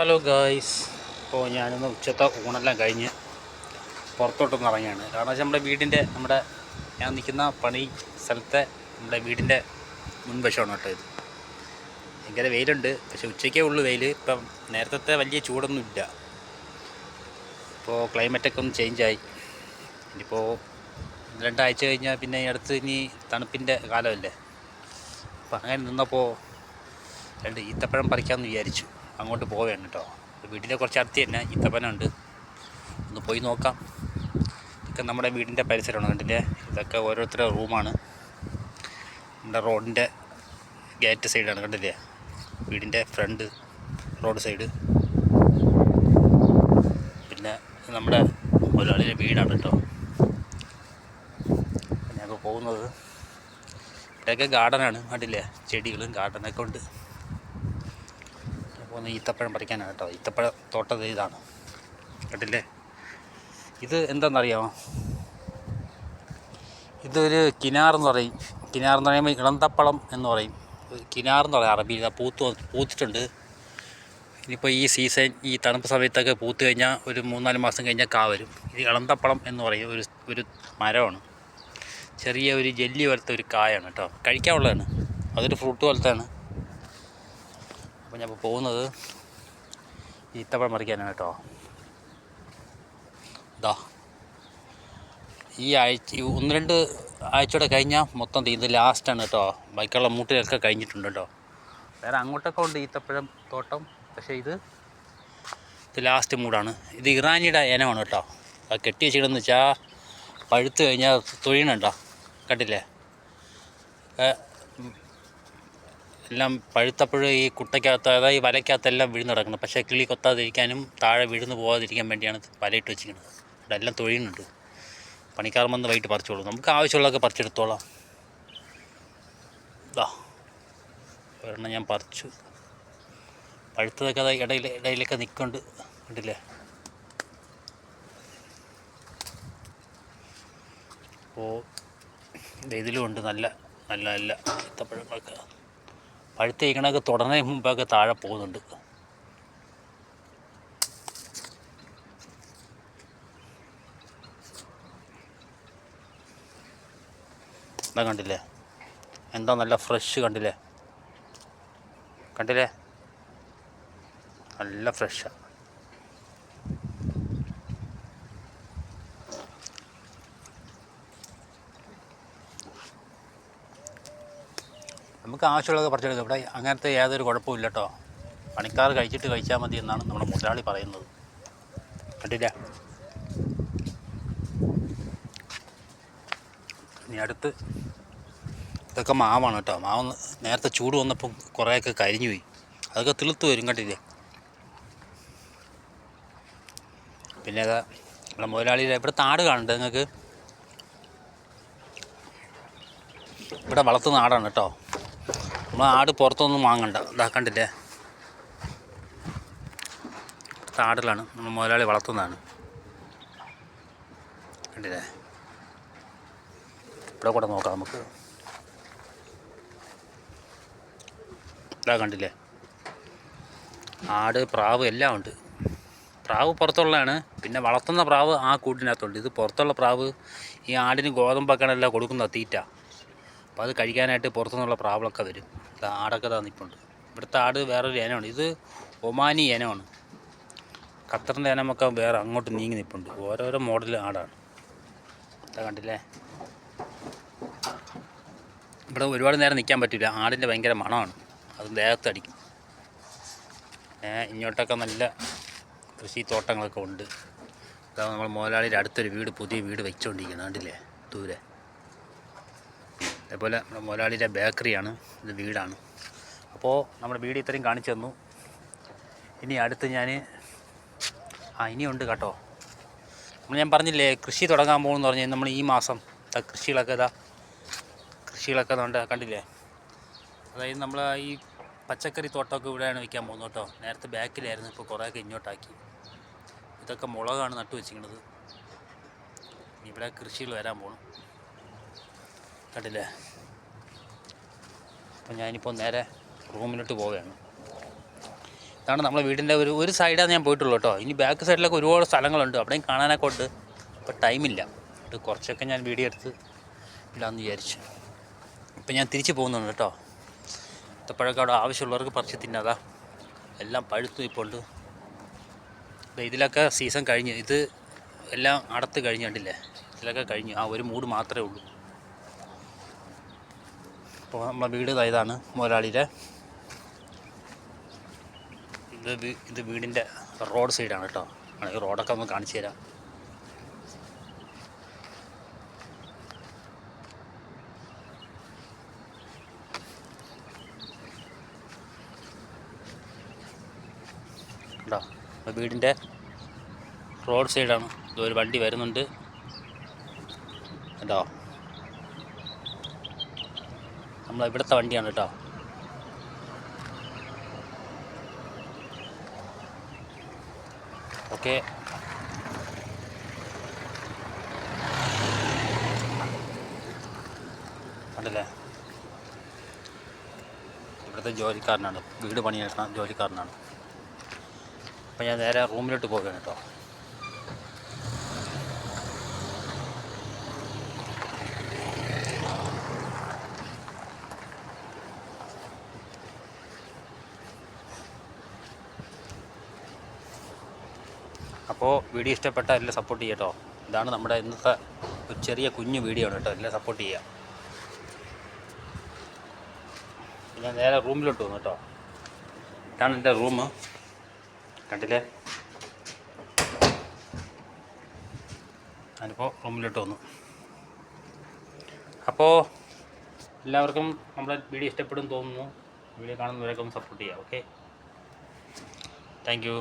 Hello guys ഇപ്പോൾ ഞാനൊന്ന് ഉച്ചത്തെ ഊണെല്ലാം കഴിഞ്ഞ് പുറത്തോട്ടൊന്ന് ഇറങ്ങിയാണ്. കാരണം വെച്ചാൽ നമ്മുടെ വീടിന്റെ നമ്മുടെ ഞാൻ നിൽക്കുന്ന പണി സ്ഥലത്തെ നമ്മുടെ വീടിന്റെ മുൻവശമാണ് കേട്ടോ ഇത്. ഭയങ്കര വെയിലുണ്ട്. പക്ഷെ ഉച്ചയ്ക്കേ ഉള്ളൂ വെയിൽ ഇപ്പം നേരത്തെ വലിയ ചൂടൊന്നും ഇല്ല. ഇപ്പോൾ ക്ലൈമറ്റൊക്കെ ഒന്ന് ചേഞ്ചായി ഇനിയിപ്പോൾ രണ്ടാഴ്ച കഴിഞ്ഞാൽ പിന്നെ അടുത്ത് ഇനി തണുപ്പിന്റെ കാലമല്ലേ. അപ്പം അങ്ങനെ നിന്നപ്പോൾ രണ്ട് ഈത്തപ്പഴം പറിക്കാമെന്ന് വിചാരിച്ചു. അങ്ങോട്ട് പോവുകയാണ് കേട്ടോ വീട്ടിലെ കുറച്ച് അടുത്ത് തന്നെ ഇത്തപ്പനുണ്ട് ഒന്ന് പോയി നോക്കാം. ഇതൊക്കെ നമ്മുടെ വീടിന്റെ പരിസരമാണ് കണ്ടില്ലേ? ഇതൊക്കെ ഓരോരുത്തരുടെ റൂമാണ്. നമ്മുടെ റോഡിന്റെ ഗേറ്റ് സൈഡാണ് കണ്ടില്ലേ? വീടിന്റെ ഫ്രണ്ട് റോഡ് സൈഡ്. പിന്നെ നമ്മുടെ മുതലാളിയുടെ വീടാണ് കേട്ടോ ഞങ്ങൾ പോകുന്നത്. ഇവിടെയൊക്കെ ഗാർഡനാണ് കണ്ടില്ലേ? ചെടികളും ഗാർഡനൊക്കെ ഉണ്ട്. പോകുന്ന ഈത്തപ്പഴം പറിക്കാനാണ് കേട്ടോ. ഈത്തപ്പഴ തോട്ടത് ഇതാണ്. കേട്ടില്ലേ ഇത് എന്താണെന്നറിയാമോ ഇതൊരു കിനാർ എന്ന് പറയും. കിനാർ എന്ന് പറയുമ്പോൾ ഇളന്തപ്പഴം എന്ന് പറയും. കിനാർ എന്ന് പറയും അറബിയിൽ. പൂത്ത് പൂത്തിട്ടുണ്ട്. ഇനിയിപ്പോൾ ഈ സീസൺ ഈ തണുപ്പ് സമയത്തൊക്കെ പൂത്ത് കഴിഞ്ഞാൽ ഒരു മൂന്നാൽ മാസം കഴിഞ്ഞാൽ കാ വരും. ഇത് ഇളന്തപ്പഴം എന്ന് പറയും. ഒരു ഒരു മരമാണ്. ചെറിയ ഒരു ജെല്ലി പോലത്തെ ഒരു കായാണ് കേട്ടോ. കഴിക്കാനുള്ളതാണ് അതൊരു ഫ്രൂട്ട് പോലത്തെയാണ്. അപ്പോൾ ഞാൻ ഇപ്പോൾ പോകുന്നത് ഈത്തപ്പഴം പറിക്കാനാണ് കേട്ടോ. ഇതാ ഈ ആഴ്ച ഒന്ന് രണ്ട് ആഴ്ചയോടെ കഴിഞ്ഞാൽ മൊത്തം ഇത് ലാസ്റ്റാണ് കേട്ടോ. ബാക്കിയുള്ള മൂട്ടിലൊക്കെ കഴിഞ്ഞിട്ടുണ്ട് കേട്ടോ. വേറെ അങ്ങോട്ടൊക്കെ ഉണ്ട് ഈത്തപ്പഴം തോട്ടം പക്ഷേ ഇത് ഇത് ലാസ്റ്റ് മൂടാണ്. ഇത് ഇറാനിയുടെ ഇനമാണ് കേട്ടോ. അത് കെട്ടി വെച്ചിടുന്ന് വെച്ചാൽ പഴുത്ത് കഴിഞ്ഞാൽ തൊഴിയണുണ്ടോ കണ്ടില്ലേ? ഏ, ഉം, എല്ലാം പഴുത്തപ്പോഴും ഈ കുട്ടയ്ക്കകത്ത് അതായത് ഈ വലയ്ക്കകത്തെല്ലാം വീഴുന്ന് കിടക്കുന്നത് പക്ഷേ കിളി കൊത്താതിരിക്കാനും താഴെ വീഴുന്ന് പോകാതിരിക്കാൻ വേണ്ടിയാണ് വലയിട്ട് വെച്ചിരിക്കുന്നത്. ഇവിടെ എല്ലാം തൊഴിയുന്നുണ്ട്. പണിക്കാർ വന്ന് വൈകിട്ട് പറിച്ചോളൂ. നമുക്ക് ആവശ്യമുള്ളതൊക്കെ പറിച്ചെടുത്തോളാം. ഇതാ ഒരെണ്ണം ഞാൻ പറിച്ചു. പഴുത്തതൊക്കെ അതായത് ഇടയിൽ ഇടയിലൊക്കെ നിൽക്കുന്നുണ്ട് കണ്ടില്ലേ? അപ്പോൾ ഇതിലും ഉണ്ട് നല്ല നല്ല നല്ല ഈത്തപ്പഴങ്ങളൊക്കെ പഴുത്ത് കഴിക്കണൊക്കെ തുടർന്നതിന് മുമ്പൊക്കെ താഴെ പോകുന്നുണ്ട്. എന്താ കണ്ടില്ലേ? എന്താ നല്ല ഫ്രഷ് കണ്ടില്ലേ? കണ്ടില്ലേ? നല്ല ഫ്രഷാണ് നമുക്ക് ആവശ്യമുള്ളത് പറിച്ചെടുക്കാം. ഇവിടെ അങ്ങനത്തെ യാതൊരു കുഴപ്പമില്ല കേട്ടോ പണിക്കാർ കഴിച്ചിട്ട് കഴിച്ചാൽ മതി എന്നാണ് നമ്മുടെ മുതലാളി പറയുന്നത്. കണ്ടില്ല? ഇനി അടുത്ത് ഇതൊക്കെ മാവാണ് കേട്ടോ മാവ് നേരത്തെ ചൂട് വന്നപ്പോൾ കുറേയൊക്കെ കരിഞ്ഞു പോയി. അതൊക്കെ തിളുത്ത് വരും കണ്ടില്ലേ? പിന്നെ അതാ നമ്മുടെ മുതലാളിയുടെ ഇവിടെ താട് കാണുന്നുണ്ട്. നിങ്ങൾക്ക് ഇവിടെ വളർത്തുന്ന ആടാണ് കേട്ടോ നമ്മൾ ആട് പുറത്തൊന്നും വാങ്ങണ്ട. ഇതാ കണ്ടില്ലേ? ആടിലാണ് നമ്മൾ മുതലാളി വളർത്തുന്നതാണ്. കണ്ടില്ലേ? ഇവിടെ കൂടെ നോക്കാം നമുക്ക്. ഇതാ കണ്ടില്ലേ? ആട് പ്രാവ് എല്ലാം ഉണ്ട്. പ്രാവ് പുറത്തുള്ളതാണ്. പിന്നെ വളർത്തുന്ന പ്രാവ് ആ കൂട്ടിനകത്തുണ്ട്. ഇത് പുറത്തുള്ള പ്രാവ് ഈ ആടിന് ഗോതമ്പൊക്കെയാണല്ല കൊടുക്കുന്ന തീറ്റ. അപ്പോൾ അത് കഴിക്കാനായിട്ട് പുറത്തുനിന്നുള്ള പ്രാവളൊക്കെ വരും. ആടൊക്കെ താ നിൽപ്പുണ്ട്. ഇവിടുത്തെ ആട് വേറൊരു ഇനമാണ് ഇത് ഒമാനി ഇനമാണ് ഖത്തറിന്റെ ഇനമൊക്കെ വേറെ അങ്ങോട്ട് നീങ്ങി നിൽപ്പുണ്ട്. ഓരോരോ മോഡൽ ആടാണ്. ഇതാ കണ്ടില്ലേ? ഇവിടെ ഒരുപാട് നേരം നിൽക്കാൻ പറ്റില്ല. ആടിന്റെ ഭയങ്കര മണമാണ്. അത് ദേഹത്തടിക്കും ഇങ്ങോട്ടൊക്കെ നല്ല കൃഷി തോട്ടങ്ങളൊക്കെ ഉണ്ട്. ഇതാ നമ്മൾ മുതലാളിയുടെ അടുത്തൊരു വീട് പുതിയ വീട് വെച്ചുകൊണ്ടിരിക്കുന്നത് കണ്ടില്ലേ? ദൂരെ. അതേപോലെ നമ്മുടെ മുതലാളിയുടെ ബേക്കറിയാണ് ഇത് വീടാണ്. അപ്പോൾ നമ്മുടെ വീട് ഇത്രയും കാണിച്ചു തന്നു. ഇനി അടുത്ത് ഞാൻ ആ ഇനിയുണ്ട് കേട്ടോ. നമ്മൾ ഞാൻ പറഞ്ഞില്ലേ കൃഷി തുടങ്ങാൻ പോകുമെന്ന് പറഞ്ഞു നമ്മൾ ഈ മാസം കൃഷികളൊക്കെ ഇതാ കൃഷികളൊക്കെ ഉണ്ട് കണ്ടില്ലേ? അതായത് നമ്മൾ ഈ പച്ചക്കറി തോട്ടമൊക്കെ ഇവിടെയാണ് വയ്ക്കാൻ പോകുന്നത് കേട്ടോ. നേരത്തെ ബാക്കിലായിരുന്നു ഇപ്പോൾ കുറേയൊക്കെ ഇങ്ങോട്ടാക്കി. ഇതൊക്കെ മുളകാണ് നട്ടു വെച്ചിരിക്കുന്നത് ഇവിടെ കൃഷികൾ വരാൻ പോകണം കണ്ടില്ലേ? അപ്പം ഞാനിപ്പോൾ നേരെ റൂമിലോട്ട് പോവുകയാണ്. ഇതാണ് നമ്മളെ വീടിന്റെ ഒരു ഒരു സൈഡാണ് ഞാൻ പോയിട്ടുള്ളൂ കേട്ടോ. ഇനി ബാക്ക് സൈഡിലൊക്കെ ഒരുപാട് സ്ഥലങ്ങളുണ്ട്. അവിടെയും കാണാനൊക്കെ ഉണ്ട്. അപ്പോൾ ടൈമില്ല അത് കുറച്ചൊക്കെ ഞാൻ വീഡിയോ എടുത്ത് ഇല്ലാന്ന് വിചാരിച്ചു. ഇപ്പം ഞാൻ തിരിച്ച് പോകുന്നുണ്ട് കേട്ടോ. ഇത്തപ്പോഴൊക്കെ അവിടെ ആവശ്യമുള്ളവർക്ക് പറിച്ച് തിന്നാതാ. എല്ലാം പഴുത്തു ഇപ്പോൾ ഉണ്ട് ഇതിലൊക്കെ സീസൺ കഴിഞ്ഞ്. ഇത് എല്ലാം അടത്ത് കഴിഞ്ഞിട്ടില്ലേ ഇതിലൊക്കെ കഴിഞ്ഞ്. ആ ഒരു മൂട് മാത്രമേ ഉള്ളൂ. അപ്പോൾ നമ്മളെ വീട് ഇതാണ് മുതലാളിയുടെ. ഇത് ഇത് വീടിന്റെ റോഡ് സൈഡാണ് കേട്ടോ. ആണെങ്കിൽ റോഡൊക്കെ ഒന്ന് കാണിച്ചു തരാം. കേട്ടോ വീടിന്റെ റോഡ് സൈഡാണ്. ഇതൊരു വണ്ടി വരുന്നുണ്ട്. കേട്ടോ നമ്മൾ ഇവിടുത്തെ വണ്ടിയാണ് കേട്ടോ. ഓക്കെ. അതല്ലേ ഇവിടുത്തെ ജോലിക്കാരനാണ്. വീട് പണിയെടുക്കുന്ന ജോലിക്കാരനാണ്. അപ്പം ഞാൻ നേരെ റൂമിലോട്ട് പോവുകയാണ് കേട്ടോ. അപ്പോൾ വീഡിയോ ഇഷ്ടപ്പെട്ട എല്ലാം സപ്പോർട്ട് ചെയ്യാം കേട്ടോ. ഇതാണ് നമ്മുടെ ഇന്നത്തെ ഒരു ചെറിയ കുഞ്ഞു വീഡിയോ ആണ് കേട്ടോ. എല്ലാം സപ്പോർട്ട് ചെയ്യാം. ഞാൻ നേരെ റൂമിലോട്ട് വന്നു കേട്ടോ. ഇതാണ് എന്റെ റൂം. കണ്ടില്ലേ? ഞാനിപ്പോൾ റൂമിലോട്ട് വന്നു. അപ്പോൾ എല്ലാവർക്കും നമ്മുടെ വീഡിയോ ഇഷ്ടപ്പെടും തോന്നുന്നു. വീഡിയോ കാണുന്നവരൊക്കെ ഒന്ന് സപ്പോർട്ട് ചെയ്യാം. Okay thank